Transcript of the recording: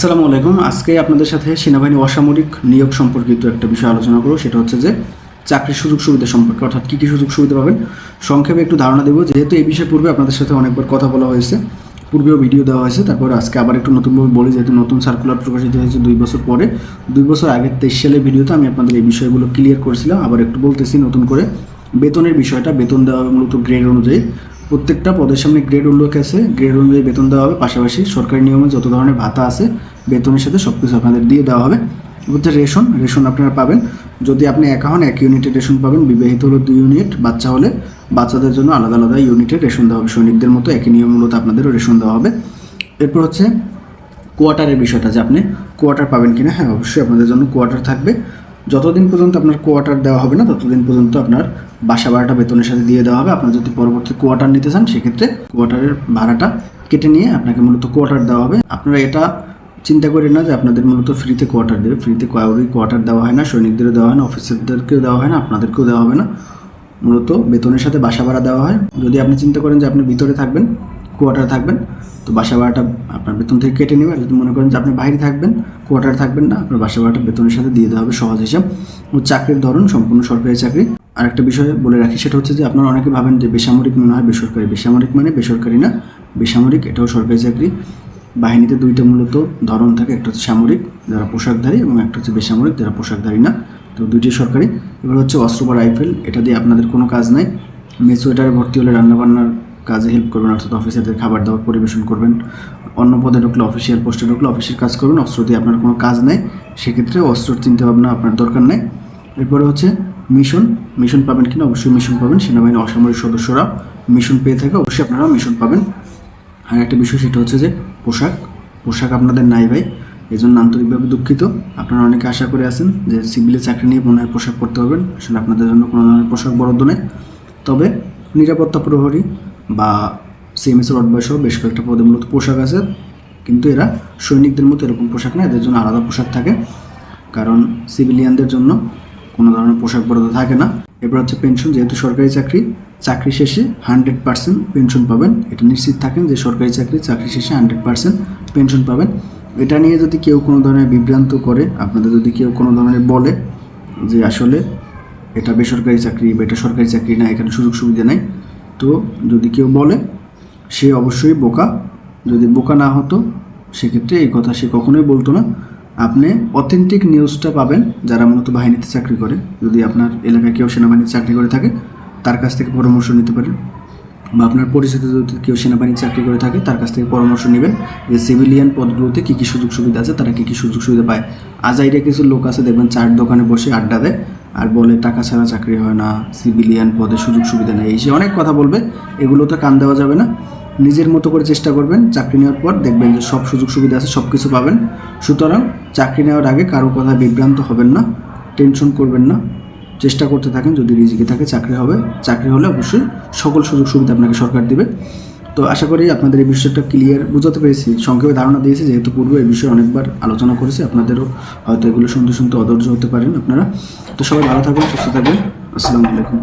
আসসালামু আলাইকুম। আজকে আপনাদের সাথে সেনাবাহিনী অসামরিক নিয়োগ সম্পর্কিত একটা বিষয় আলোচনা করব। সেটা হচ্ছে যে, চাকরির সুযোগ সুবিধা সম্পর্কে, অর্থাৎ কী কী সুযোগ সুবিধা পাবেন? সংক্ষেপে একটু ধারণা দেবো, যেহেতু এই বিষয়ে পূর্বে আপনাদের সাথে অনেকবার কথা বলা হয়েছে, পূর্বেও ভিডিও দেওয়া হয়েছে, তারপর আজকে আবার একটু নতুনভাবে বলি, যেহেতু নতুন সার্কুলার প্রকাশিত হয়েছে দুই বছর পরে। দুই বছর আগের তেইশ সালের ভিডিওতে আমি আপনাদের এই বিষয়গুলো ক্লিয়ার করেছিলাম, আবার একটু বলতেছি নতুন করে। বেতনের বিষয়টা, বেতন দেওয়া হবে মূলত গ্রেড অনুযায়ী। প্রত্যেকটা পদের সামনে গ্রেড উল্লেখ আছে। গ্রেড অনুযায়ী বেতন দেওয়া হবে। পাশাপাশি সরকারি নিয়মে যত ধরনের ভাতা আছে, বেতনের সাথে সব কিছু আপনাদের দিয়ে দেওয়া হবে। হচ্ছে রেশন। রেশন আপনারা পাবেন। যদি আপনি একা হন, এক ইউনিটের রেশন পাবেন। বিবাহিত হলে দুই ইউনিট, বাচ্চা হলে বাচ্চাদের জন্য আলাদা আলাদা ইউনিটের রেশন দেওয়া হবে। সৈনিকদের মতো একই নিয়ম মূলত আপনাদেরও রেশন দেওয়া হবে। এরপর হচ্ছে কোয়ার্টারের বিষয়টা যে আপনি কোয়ার্টার পাবেন কিনা হ্যাঁ অবশ্যই আপনাদের জন্য কোয়ার্টার থাকবে। যতদিন পর্যন্ত আপনার কোয়ার্টার দেওয়া হবে না, ততদিন পর্যন্ত আপনার বাসা ভাড়াটা বেতনের সাথে দিয়ে দেওয়া হবে। আপনার যদি পরবর্তী কোয়ার্টার নিতে চান, সেক্ষেত্রে কোয়ার্টারের ভাড়াটা কেটে নিয়ে আপনাকে মূলত কোয়ার্টার দেওয়া হবে। আপনারা এটা চিন্তা করি না যে আপনাদের মূলত ফ্রিতে কোয়ার্টার দেবে। ফ্রিতে কাউরি কোয়ার্টার দেওয়া হয় না, সৈনিকদেরও দেওয়া হয় না অফিসারদেরকেও দেওয়া হয় না, আপনাদেরকেও দেওয়া হবে না। মূলত বেতনের সাথে বাসা ভাড়া দেওয়া হয়। যদি আপনি চিন্তা করেন যে আপনি ভিতরে থাকবেন কোয়ার্টারে থাকবেন। তো বাসা ভাড়াটা আপনার বেতন থেকে কেটে নেবে যদি মনে করেন যে আপনি বাইরে থাকবেন কোয়ার্টারে থাকবেন না, আপনার বাসা ভাড়াটা বেতনের সাথে দিয়ে দেওয়া হবে সহজ হিসাব। ও চাকরির ধরন, সম্পূর্ণ সরকারি চাকরি। আর একটা বিষয় বলে রাখি, সেটা হচ্ছে যে আপনারা অনেকে ভাবেন যে বেসামরিক মনে হয় বেসরকারি। বেসামরিক মানে বেসরকারি না, বেসামরিক, এটাও সরকারি চাকরি। বাহিনীতে দুইটা মূলত ধরন থাকে, একটা হচ্ছে সামরিক, যারা পোশাকধারী, এবং একটা হচ্ছে বেসামরিক, যারা পোশাকধারী না। তো দুইটি সরকারি। এবার হচ্ছে অস্ত্র বা রাইফেল, এটা দিয়ে আপনাদের কোনো কাজ নাই। মেসোয়েটারে ভর্তি হলে রান্নাবান্নার কাজে হেল্প করবেন, অর্থাৎ অফিসারদের খাবার দাবার পরিবেশন করবেন। অন্য পদে ঢুকলে অফিসিয়াল পোস্টে ঢুকলে অফিসের কাজ করবেন, অস্ত্র দিয়ে আপনার কোনো কাজ নেই। সেক্ষেত্রে অস্ত্রর চিন্তাভাবনা আপনার দরকার নেই। এরপরে হচ্ছে মিশন মিশন পাবেন কিনা? অবশ্যই মিশন পাবেন। সেনাবাহিনী অসামরিক সদস্যরা মিশন পেয়ে থাকে, অবশ্যই আপনারা মিশন পাবেন। আর একটা বিষয় সেটা হচ্ছে যে পোশাক। পোশাক আপনাদের নাই ভাই। এই জন্য আন্তরিকভাবে দুঃখিত। আপনারা অনেকে আশা করে আছেন যে সিভিলে চাকরি নিয়ে মনে হয় পোশাক পরতে পারবেন আসলে আপনাদের জন্য কোনো ধরনের পোশাক বরাদ্দ নেই। তবে নিরাপত্তা প্রহরী বা সিএমএসের অডবাই সহ বেশ কয়েকটা পদে মূলত পোশাক আছে। কিন্তু এরা সৈনিকদের মতো এরকম পোশাক না, এদের জন্য আলাদা পোশাক থাকে। কারণ সিভিলিয়ানদের জন্য কোনো ধরনের পোশাক বরাদ্দ থাকে না। এরপর হচ্ছে পেনশন যেহেতু সরকারি চাকরি চাকরি শেষে হান্ড্রেড পার্সেন্ট পেনশন পাবেন। এটা নিশ্চিত থাকেন যে সরকারি চাকরি চাকরি শেষে হান্ড্রেড পার্সেন্ট পেনশন পাবেন। এটা নিয়ে যদি কেউ কোনো ধরনের বিভ্রান্ত করে, আপনাদের যদি কেউ কোনো ধরনের বলে যে আসলে এটা বেসরকারি চাকরি বা এটা সরকারি চাকরি না, এখানে সুযোগ সুবিধা নেই তো যদি কেউ বলে, সে অবশ্যই বোকা। যদি বোকা না হতো, সেক্ষেত্রে এই কথা সে কখনোই বলতো না। আপনি অথেন্টিক নিউজটা পাবেন যারা মূলত বাহিনীতে চাকরি করে। যদি আপনার এলাকায় কেউ সেনাবাহিনীতে চাকরি করে থাকে, তার কাছ থেকে পরামর্শ নিতে পারেন। বা আপনার পরিচিত যদি কেউ সেনাবাহিনী চাকরি করে থাকে, তার কাছ থেকে পরামর্শ নেবেন যে সিভিলিয়ান পদগুলোতে কী কী সুযোগ সুবিধা আছে, তারা কী কী সুযোগ সুবিধা পায়। আজাইরে কিছু লোক আছে, দেখবেন চার দোকানে বসে আড্ডা দেয় আর বলে, টাকা ছাড়া চাকরি হয় না, সিভিলিয়ান পদে সুযোগ সুবিধা নেই। এই সে অনেক কথা বলবে এগুলোতে কান দেওয়া যাবে না। নিজের মতো করে চেষ্টা করবেন, চাকরি নেওয়ার পর দেখবেন যে সব সুযোগ সুবিধা আছে সব কিছু পাবেন। সুতরাং চাকরি নেওয়ার আগে কারও কথা বিভ্রান্ত হবেন না, টেনশন করবেন না। চেষ্টা করতে থাকেন যদি রিজিকে থাকে, চাকরি হবে। চাকরি হলে অবশ্যই সকল সুযোগ সুবিধা আপনাকে সরকার দেবে। তো আশা করি আপনাদের এই বিষয়টা ক্লিয়ার বুঝাতে পেরেছি। সংক্ষেপে ধারণা দিয়েছি, যেহেতু পূর্বে এই বিষয়ে অনেকবার আলোচনা করেছি, আপনাদেরও হয়তো এগুলো শুনতে শুনতে অধৈর্য হতে পারেন আপনারা। তো সবাই ভালো থাকবেন সুস্থ থাকবেন আসসালামু আলাইকুম।